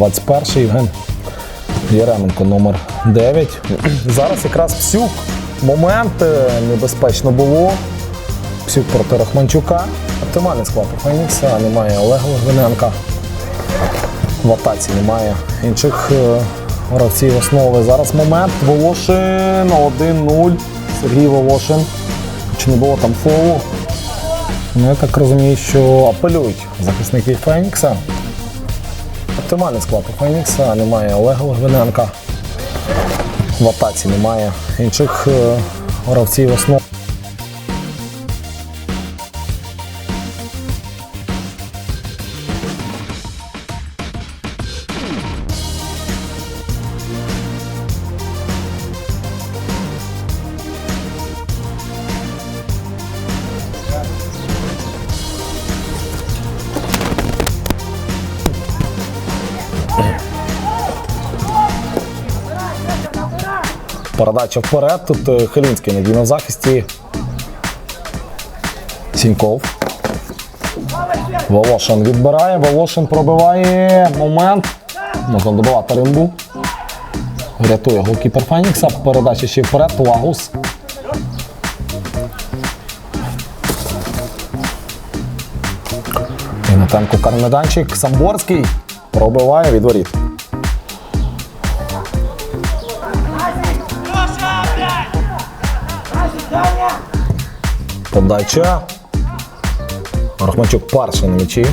21 Євген Яременко номер 9 Зараз якраз Псюк момент е, небезпечно було. Псюк проти Рахманчука. Оптимальний склад Рахманівця, немає Олега Логвиненка. В атаці немає інших е, гравців основи. Зараз момент. Волошин 1-0. Сергій Волошин. Чи не було там фолу? Ну, я так розумію, що апелюють захисники Фенікса. Оптимальний склад у Фенікса. Немає Олега Логвиненка. В атаці немає інших е, гравців основ. Передача вперед. Тут е, Хелінський надійно в захисті. Сіньков. Волошин відбирає, Волошин пробиває. Момент. Можна добивати римбу. Рятує голкіпер Фенікса. Передача ще вперед. Лагус. Інатенко кармеданчик. Самборський пробиває від воріт. Подача. Рахманчук перший на м'ячі.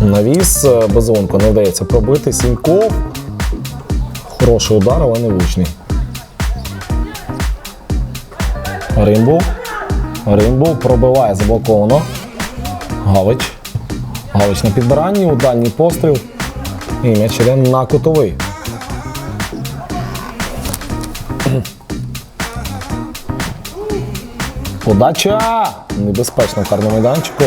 Навіс е, безвонко не вдається пробити. Сіньков. Хороший удар, але не влучний. Римбу. Римбу пробиває заблоковано. Галич. Галич на підбиранні, у дальній постріл. І м'яч іде на кутовий. Подача! Небезпечно в карному майданчику.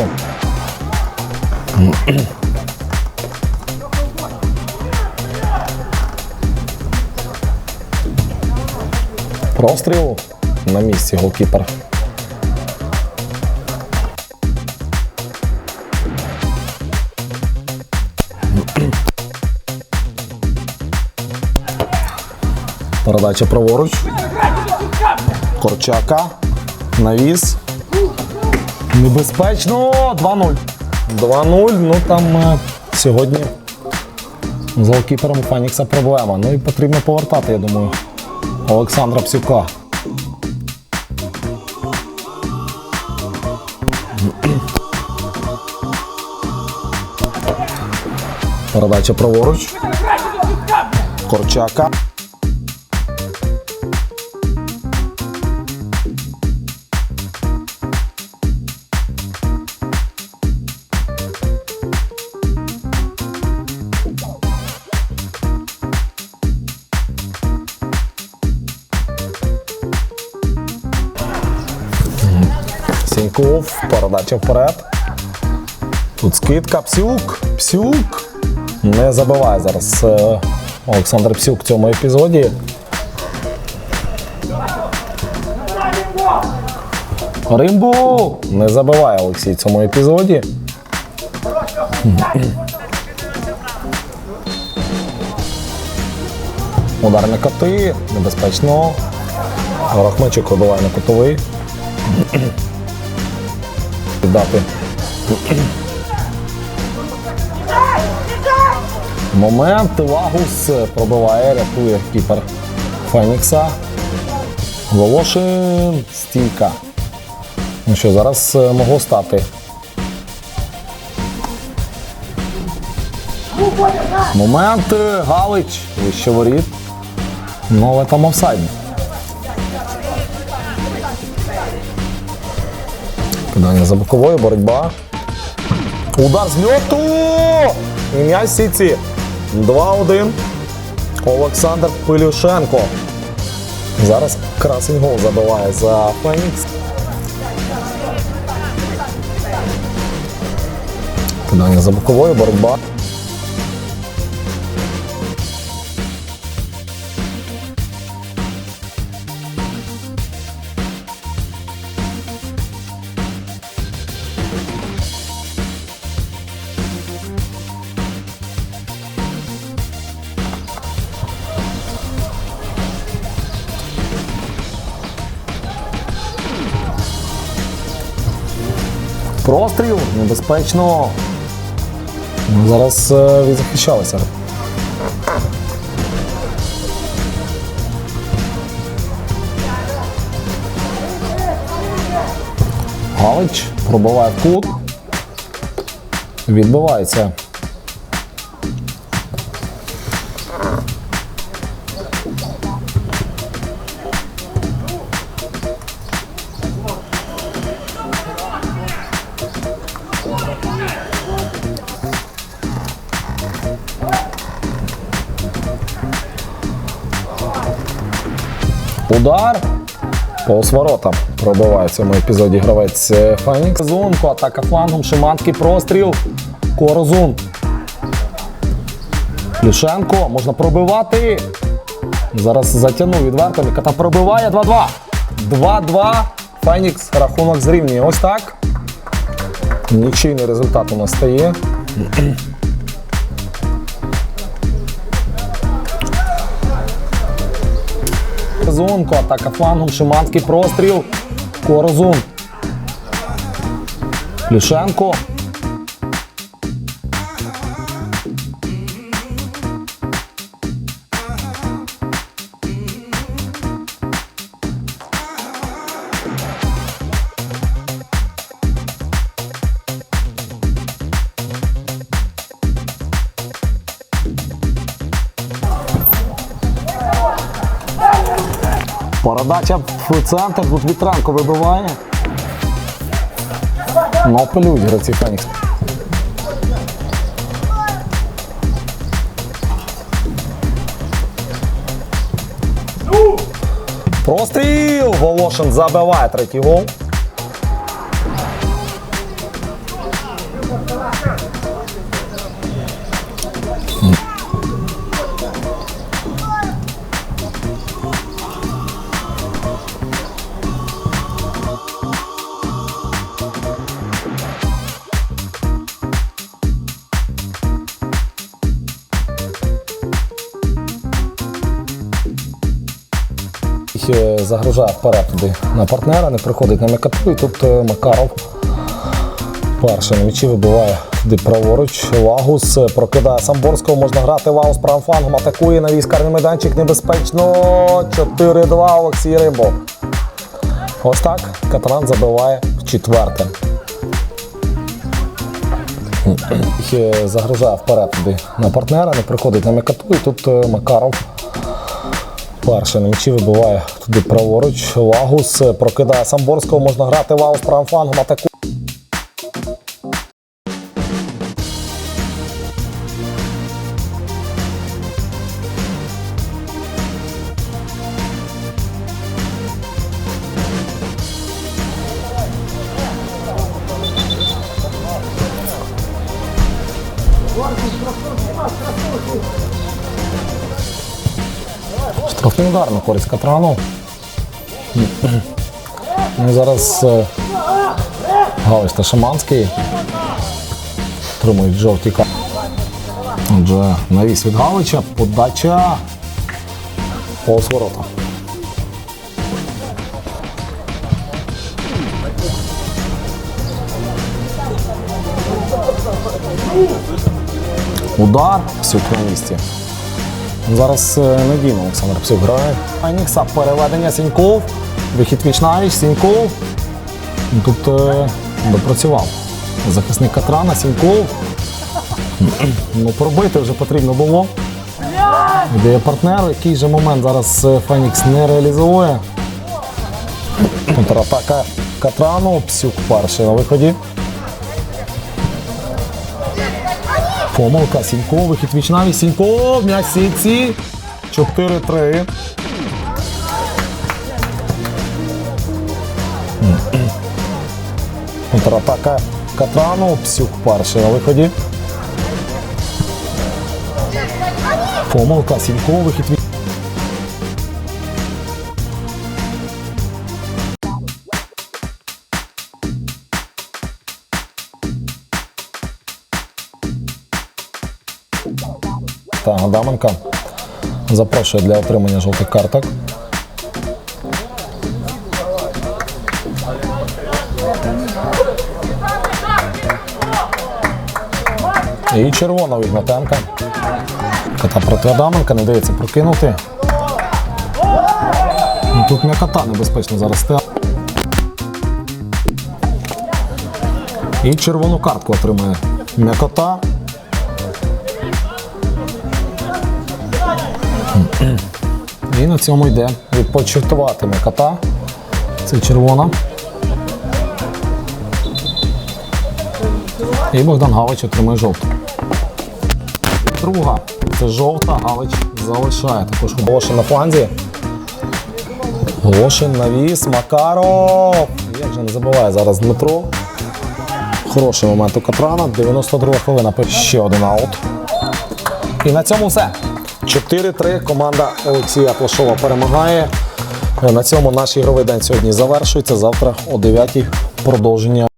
Простріл на місці голкіпер. Передача праворуч. Корчака. Навіс. Небезпечно. 2-0. 2-0. Ну там е, сьогодні з голкіпером у Фенікса проблема. Ну і потрібно повертати, я думаю, Олександра Псюка. Передача праворуч. Корчака. Сіньков, передача вперед. Тут скидка, псюк, псюк. Не забиває зараз е, Олександр Псюк в цьому епізоді. Римбу! Не забиває Олексій в цьому епізоді. Удар на коти, небезпечно. Рахмачик вибиває на кутовий. Віддати. Момент. Лагус пробиває, рятує кіпер Фенікса. Волошин стійка. Ну що, зараз е, могло стати. Момент. е, Галич. Вище воріт. Ну, але там офсайд. Кидання за боковою, боротьба. Удар з льоту! І сіці. 2-1. Олександр Пилюшенко. Зараз красень гол забиває за Фенікс. Кидання за боковою, боротьба. Простріл, небезпечно. Ну, Зараз е, відзахищалися. Галич пробиває кут. Відбивається. Удар. Повз воротам пробиває в цьому епізоді гравець е, Фенікс. Зунко, атака флангом, Шиманський простріл. Корозун. Плюшенко, можна пробивати. Зараз затягнув відверто. Міката пробиває 2-2. 2-2. Фенікс рахунок зрівнює. Ось так. Нічийний результат у нас стає. Зонко, атака флангом, Шиманський простріл. Корозун. Плюшенко. Передача в центр, тут Вітренко вибиває. Ну, пилюють гравці Фенікс. Простріл! Волошин забиває третій гол. Загружає вперед туди на партнера, не приходить на Микату, і тут е, Макаров перший на м'ячі вибиває туди праворуч. Лагус е, прокидає Самборського, можна грати Лагус правим флангом, атакує на військарний майданчик небезпечно. 4-2 Олексій Рибов. Ось так Катран забиває в четверте. Е, загружає вперед туди на партнера, не приходить на Микату, і тут е, Макаров Перший на м'ячі вибиває туди праворуч. Лагус е, прокидає Самборського, можна грати Лагус правим флангом, атакує. Удар на користь. Ну, зараз е, Галич та Шаманський отримують жовті карти. Отже, навіс від Галича, подача повз ворота. Удар, всюк на місці. Зараз е, надійно Олександр Псюк грає. Анікса переведення Сіньков. Вихід вічнавіч, Сіньков. Тут е, допрацював. Захисник Катрана, Сіньков. Ну, пробити вже потрібно було. Ідея партнер, який же момент зараз е, Фенікс не реалізує. Контратака Катрану, Псюк перший на виході. Помилка Сінько, вихід вічнаві. Сіньков, м'яч сітці. 4-3. Контратака Катрану, Псюк перший на виході. Помилка Сінько, вихід та Адаменка запрошує для отримання жовтих карток. І червона Ігнатенка. Кота проти Адаменка, не дається прокинути. Ну, Тут м'якота небезпечно зараз. І червону картку отримає м'якота. І на цьому йде відпочивати м'якота. Це червона. І Богдан Галич отримує жовту. Друга. Це жовта, Галич залишає. Також Волошин на фланзі. Волошин навіс, Макаров. Як же не забуває зараз Дмитро. Хороший момент у Катрана. 92 хвилина. Ще один аут. І на цьому все. 4-3. Команда Олексія Плашова перемагає. На цьому наш ігровий день сьогодні завершується. Завтра о 9 продовження